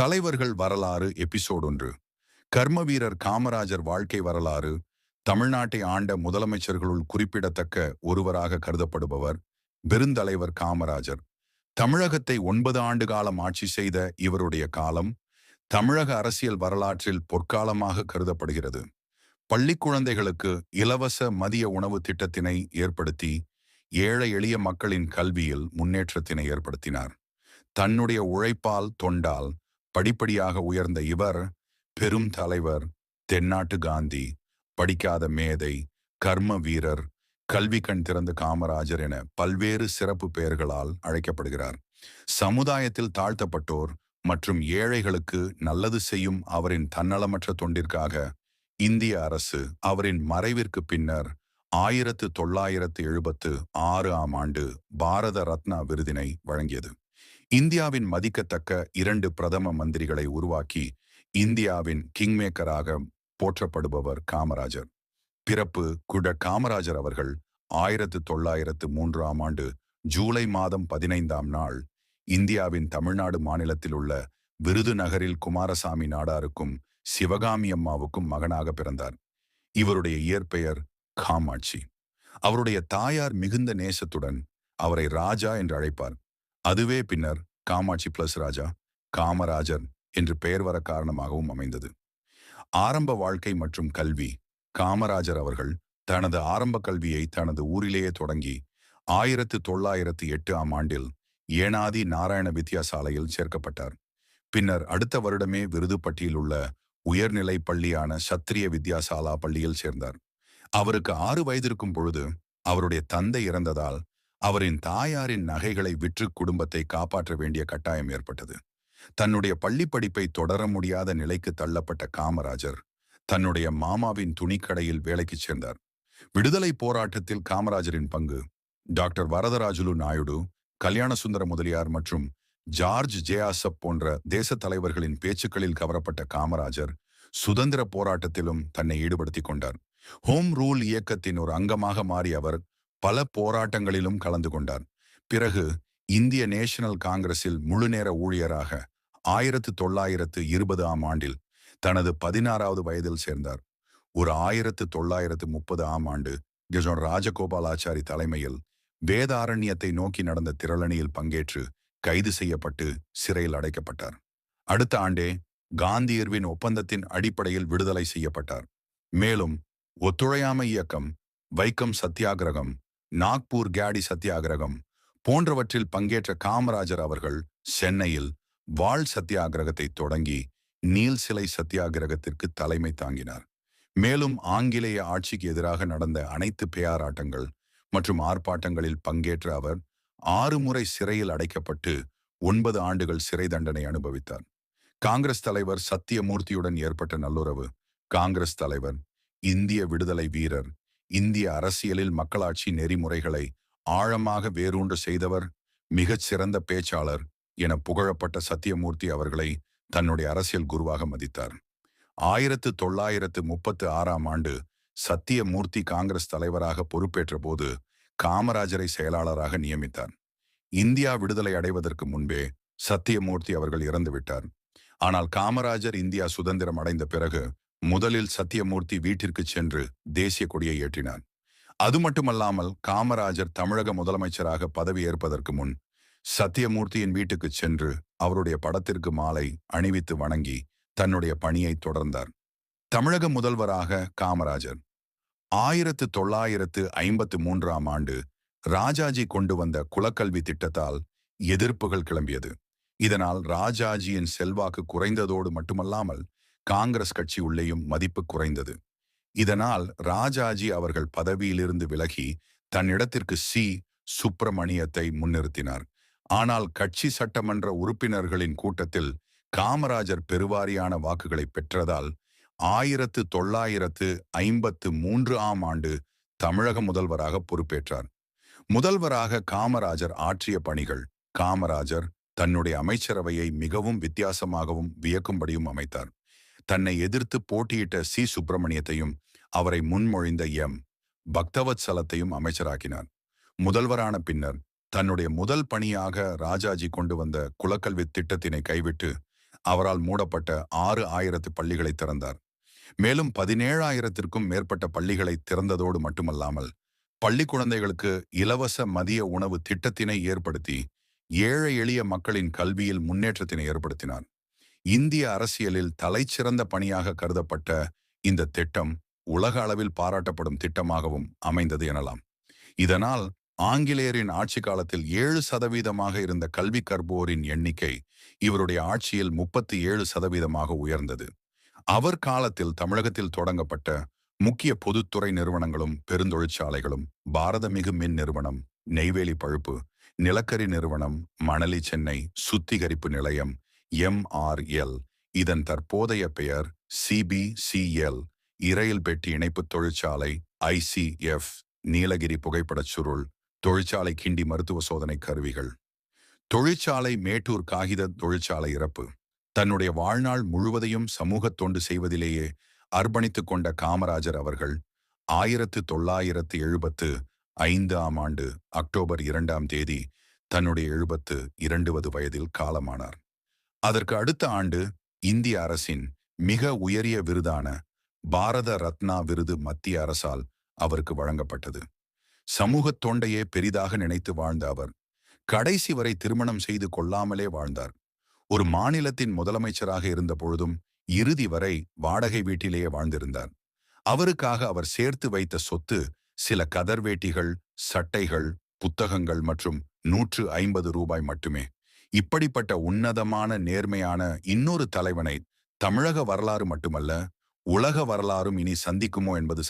தலைவர்கள் வரலாறு எபிசோட் ஒன்று. கர்ம வீரர் காமராஜர் வாழ்க்கை வரலாறு தமிழ்நாட்டை ஆண்ட முதலமைச்சர்களுள் குறிப்பிடத்தக்க ஒருவராக கருதப்படுபவர் பெருந்தலைவர் காமராஜர். தமிழகத்தை ஒன்பது ஆண்டு காலம் ஆட்சி செய்த இவருடைய காலம் தமிழக அரசியல் வரலாற்றில் பொற்காலமாக கருதப்படுகிறது. பள்ளி குழந்தைகளுக்கு இலவச மதிய உணவு திட்டத்தினை ஏற்படுத்தி ஏழை எளிய மக்களின் கல்வியில் முன்னேற்றத்தினை ஏற்படுத்தினார். தன்னுடைய உழைப்பால் தொண்டால் படிப்படியாக உயர்ந்த இவர் பெரும் தலைவர் தென்னாட்டு காந்தி படிக்காத மேதை கர்ம வீரர் கல்வி கண் திறந்த காமராஜர் என பல்வேறு சிறப்பு பெயர்களால் அழைக்கப்படுகிறார். சமுதாயத்தில் தாழ்த்தப்பட்டோர் மற்றும் ஏழைகளுக்கு நல்லது செய்யும் அவரின் தன்னலமற்ற தொண்டிற்காக இந்திய அரசு அவரின் மறைவிற்கு பின்னர் ஆயிரத்து தொள்ளாயிரத்து எழுபத்து ஆறு ஆம் ஆண்டு பாரத ரத்னா விருதினை வழங்கியது. இந்தியாவின் மதிக்கத்தக்க இரண்டு பிரதம மந்திரிகளை உருவாக்கி இந்தியாவின் கிங்மேக்கராக போற்றப்படுபவர் காமராஜர். பிறப்பு குட காமராஜர் அவர்கள் ஆயிரத்து தொள்ளாயிரத்து மூன்றாம் ஆண்டு ஜூலை மாதம் பதினைந்தாம் நாள் இந்தியாவின் தமிழ்நாடு மாநிலத்தில் உள்ள விருதுநகரில் குமாரசாமி நாடாருக்கும் சிவகாமி அம்மாவுக்கும் மகனாக பிறந்தார். இவருடைய இயற்பெயர் காமாட்சி. அவருடைய தாயார் மிகுந்த நேசத்துடன் அவரை ராஜா என்று அழைப்பார். அதுவே பின்னர் காமாட்சி பிளஸ் ராஜா காமராஜர் என்று பெயர் வர காரணமாகவும் அமைந்தது. ஆரம்ப வாழ்க்கை மற்றும் கல்வி காமராஜர் அவர்கள் தனது ஆரம்ப கல்வியை தனது ஊரிலேயே தொடங்கி ஆயிரத்து தொள்ளாயிரத்து எட்டு ஆம் ஆண்டில் ஏனாதி நாராயண வித்யாசாலையில் சேர்க்கப்பட்டார். பின்னர் அடுத்த வருடமே விருதுப்பட்டியில் உள்ள உயர்நிலை பள்ளியான சத்திரிய வித்யாசாலா பள்ளியில் சேர்ந்தார். அவருக்கு ஆறு வயதிருக்கும் பொழுது அவருடைய தந்தை இறந்ததால் அவரின் தாயாரின் நகைகளை விற்று குடும்பத்தை காப்பாற்ற வேண்டிய கட்டாயம் ஏற்பட்டது. தன்னுடைய பள்ளி படிப்பை தொடர முடியாத நிலைக்கு தள்ளப்பட்ட காமராஜர் தன்னுடைய மாமாவின் துணிக்கடையில் வேலைக்கு சேர்ந்தார். விடுதலை போராட்டத்தில் காமராஜரின் பங்கு டாக்டர் வரதராஜுலு நாயுடு கல்யாணசுந்தர முதலியார் மற்றும் ஜார்ஜ் ஜேஆசப் போன்ற தேச தலைவர்களின் பேச்சுக்களில் கவரப்பட்ட காமராஜர் சுதந்திர போராட்டத்திலும் தன்னை ஈடுபடுத்திக் கொண்டார். ஹோம் ரூல் இயக்கத்தின் ஒரு அங்கமாக மாறி அவர் பல போராட்டங்களிலும் கலந்து கொண்டார். பிறகு இந்திய நேஷனல் காங்கிரஸில் முழுநேர ஊழியராக ஆயிரத்து தொள்ளாயிரத்து இருபது ஆம் ஆண்டில் தனது பதினாறாவது வயதில் சேர்ந்தார். ஒரு ஆயிரத்து தொள்ளாயிரத்து முப்பது ஆம் ஆண்டு கெஜோன் ராஜகோபாலாச்சாரி தலைமையில் வேதாரண்யத்தை நோக்கி நடந்த திரளணியில் பங்கேற்று கைது செய்யப்பட்டு சிறையில் அடைக்கப்பட்டார். அடுத்த ஆண்டே காந்தி இர்வின் ஒப்பந்தத்தின் அடிப்படையில் விடுதலை செய்யப்பட்டார். மேலும் ஒத்துழையாமை இயக்கம் வைக்கம் சத்தியாகிரகம் நாக்பூர் கேடி சத்தியாகிரகம் போன்றவற்றில் பங்கேற்ற காமராஜர் அவர்கள் சென்னையில் வாழ் சத்தியாகிரகத்தை தொடங்கி நீல் சிலை சத்தியாகிரகத்திற்கு தலைமை தாங்கினார். மேலும் ஆங்கிலேய ஆட்சிக்கு எதிராக நடந்த அனைத்து பேயாராட்டங்கள் மற்றும் ஆர்ப்பாட்டங்களில் பங்கேற்ற அவர் ஆறு முறை சிறையில் அடைக்கப்பட்டு ஒன்பது ஆண்டுகள் சிறை தண்டனை அனுபவித்தார். காங்கிரஸ் தலைவர் சத்தியமூர்த்தியுடன் ஏற்பட்ட நல்லுறவு காங்கிரஸ் தலைவர் இந்திய விடுதலை வீரர் இந்திய அரசியலில் மக்களாட்சி நெறிமுறைகளை ஆழமாக வேரூன்று செய்தவர் மிகச் சிறந்த பேச்சாளர் என புகழப்பட்ட சத்தியமூர்த்தி அவர்களை தன்னுடைய அரசியல் குருவாக மதித்தார். ஆயிரத்து தொள்ளாயிரத்து முப்பத்து ஆறாம் ஆண்டு சத்தியமூர்த்தி காங்கிரஸ் தலைவராக பொறுப்பேற்ற போது காமராஜரை செயலாளராக நியமித்தார். இந்தியா விடுதலை அடைவதற்கு முன்பே சத்தியமூர்த்தி அவர்கள் இறந்துவிட்டார். ஆனால் காமராஜர் இந்தியா சுதந்திரம் அடைந்த பிறகு முதலில் சத்தியமூர்த்தி வீட்டிற்கு சென்று தேசிய கொடியை ஏற்றினார் அது மட்டுமல்லாமல் காமராஜர் தமிழக முதலமைச்சராக பதவி ஏற்பதற்கு முன் சத்தியமூர்த்தியின் வீட்டுக்கு சென்று அவருடைய படத்திற்கு மாலை அணிவித்து வணங்கி தன்னுடைய பணியை தொடர்ந்தார். தமிழக முதல்வராக காமராஜர். ஆயிரத்து தொள்ளாயிரத்து ஐம்பத்து மூன்றாம் ஆண்டு ராஜாஜி கொண்டு வந்த குலக்கல்வி திட்டத்தால் எதிர்ப்புகள் கிளம்பியது. இதனால் ராஜாஜியின் செல்வாக்கு குறைந்ததோடு மட்டுமல்லாமல் காங்கிரஸ் கட்சி உள்ளேயும் மதிப்பு குறைந்தது. இதனால் ராஜாஜி அவர்கள் பதவியிலிருந்து விலகி தன்னிடத்திற்கு சி. சுப்பிரமணியத்தை முன்னிறுத்தினார். ஆனால் கட்சி சட்டமன்ற உறுப்பினர்களின் கூட்டத்தில் காமராஜர் பெருவாரியான வாக்குகளை பெற்றதால் ஆயிரத்து தொள்ளாயிரத்து ஐம்பத்து மூன்று ஆம் ஆண்டு தமிழக முதல்வராக பொறுப்பேற்றார். முதல்வராக காமராஜர் ஆற்றிய பணிகள் காமராஜர் தன்னுடைய அமைச்சரவையை மிகவும் வித்தியாசமாகவும் வியக்கும்படியும் அமைத்தார். தன்னை எதிர்த்து போட்டியிட்ட சி. சுப்பிரமணியத்தையும் அவரை முன்மொழிந்த எம். பக்தவத்சலத்தையும் அமைச்சராக்கினார். முதல்வரான பின்னர் தன்னுடைய முதல் பணியாக ராஜாஜி கொண்டு வந்த குலக்கல்வி திட்டத்தினை கைவிட்டு அவரால் மூடப்பட்ட ஆறு ஆயிரத்து பள்ளிகளை திறந்தார். மேலும் பதினேழாயிரத்திற்கும் மேற்பட்ட பள்ளிகளை திறந்ததோடு மட்டுமல்லாமல் பள்ளி குழந்தைகளுக்கு இலவச மதிய உணவு திட்டத்தினை ஏற்படுத்தி ஏழை எளிய மக்களின் கல்வியில் முன்னேற்றத்தினை ஏற்படுத்தினார். இந்திய அரசியலில் தலைச்சிறந்த பணியாக கருதப்பட்ட இந்த திட்டம் உலக அளவில் பாராட்டப்படும் திட்டமாகவும் அமைந்தது எனலாம். இதனால் ஆங்கிலேயரின் ஆட்சி காலத்தில் ஏழு சதவீதமாக இருந்த கல்வி கற்போரின் எண்ணிக்கை இவருடைய ஆட்சியில் முப்பத்தி ஏழு சதவீதமாக உயர்ந்தது. அவர் காலத்தில் தமிழகத்தில் தொடங்கப்பட்ட முக்கிய பொதுத்துறை நிறுவனங்களும் பெருந்தொழிற்சாலைகளும் பாரதமிகு மின் நிறுவனம் நெய்வேலி பழுப்பு நிலக்கரி நிறுவனம் மணலி சென்னை சுத்திகரிப்பு நிலையம் எம்ஆர்எல் இதன் தற்போதைய பெயர் சிபிசிஎல் இரையில் பெட்டி இணைப்பு தொழிற்சாலை ஐசிஎஃப் நீலகிரி புகைப்படச் சுருள். தொழிற்சாலை கிண்டி மருத்துவ சோதனை கருவிகள். தொழிற்சாலை மேட்டூர் காகித தொழிற்சாலை இறப்பு. தன்னுடைய வாழ்நாள் முழுவதையும் சமூகத் தொண்டு செய்வதிலேயே அர்ப்பணித்துக் கொண்ட காமராஜர் அவர்கள் ஆயிரத்து தொள்ளாயிரத்து எழுபத்து ஐந்தாம் ஆண்டு அக்டோபர் இரண்டாம் தேதி தன்னுடைய எழுபத்து இரண்டுவது வயதில் காலமானார். அதற்கு அடுத்த ஆண்டு இந்திய அரசின் மிக உயரிய விருதான பாரத ரத்னா விருது மத்திய அரசால் அவருக்கு வழங்கப்பட்டது. சமூகத் தொண்டையே பெரிதாக நினைத்து வாழ்ந்த அவர் கடைசி வரை திருமணம் செய்து கொள்ளாமலே வாழ்ந்தார். ஒரு மாநிலத்தின் முதலமைச்சராக இருந்த பொழுதும் இறுதி வரை வாடகை வீட்டிலேயே வாழ்ந்திருந்தார். அவருக்காக அவர் சேர்த்து வைத்த சொத்து சில கதர்வேட்டிகள் சட்டைகள் புத்தகங்கள் மற்றும் நூற்று ஐம்பது ரூபாய் மட்டுமே. இப்படிப்பட்ட உன்னதமான நேர்மையான இன்னொரு தலைவனை தமிழக வரலாறு மட்டுமல்ல உலக வரலாறும் இனி சந்திக்குமோ என்பது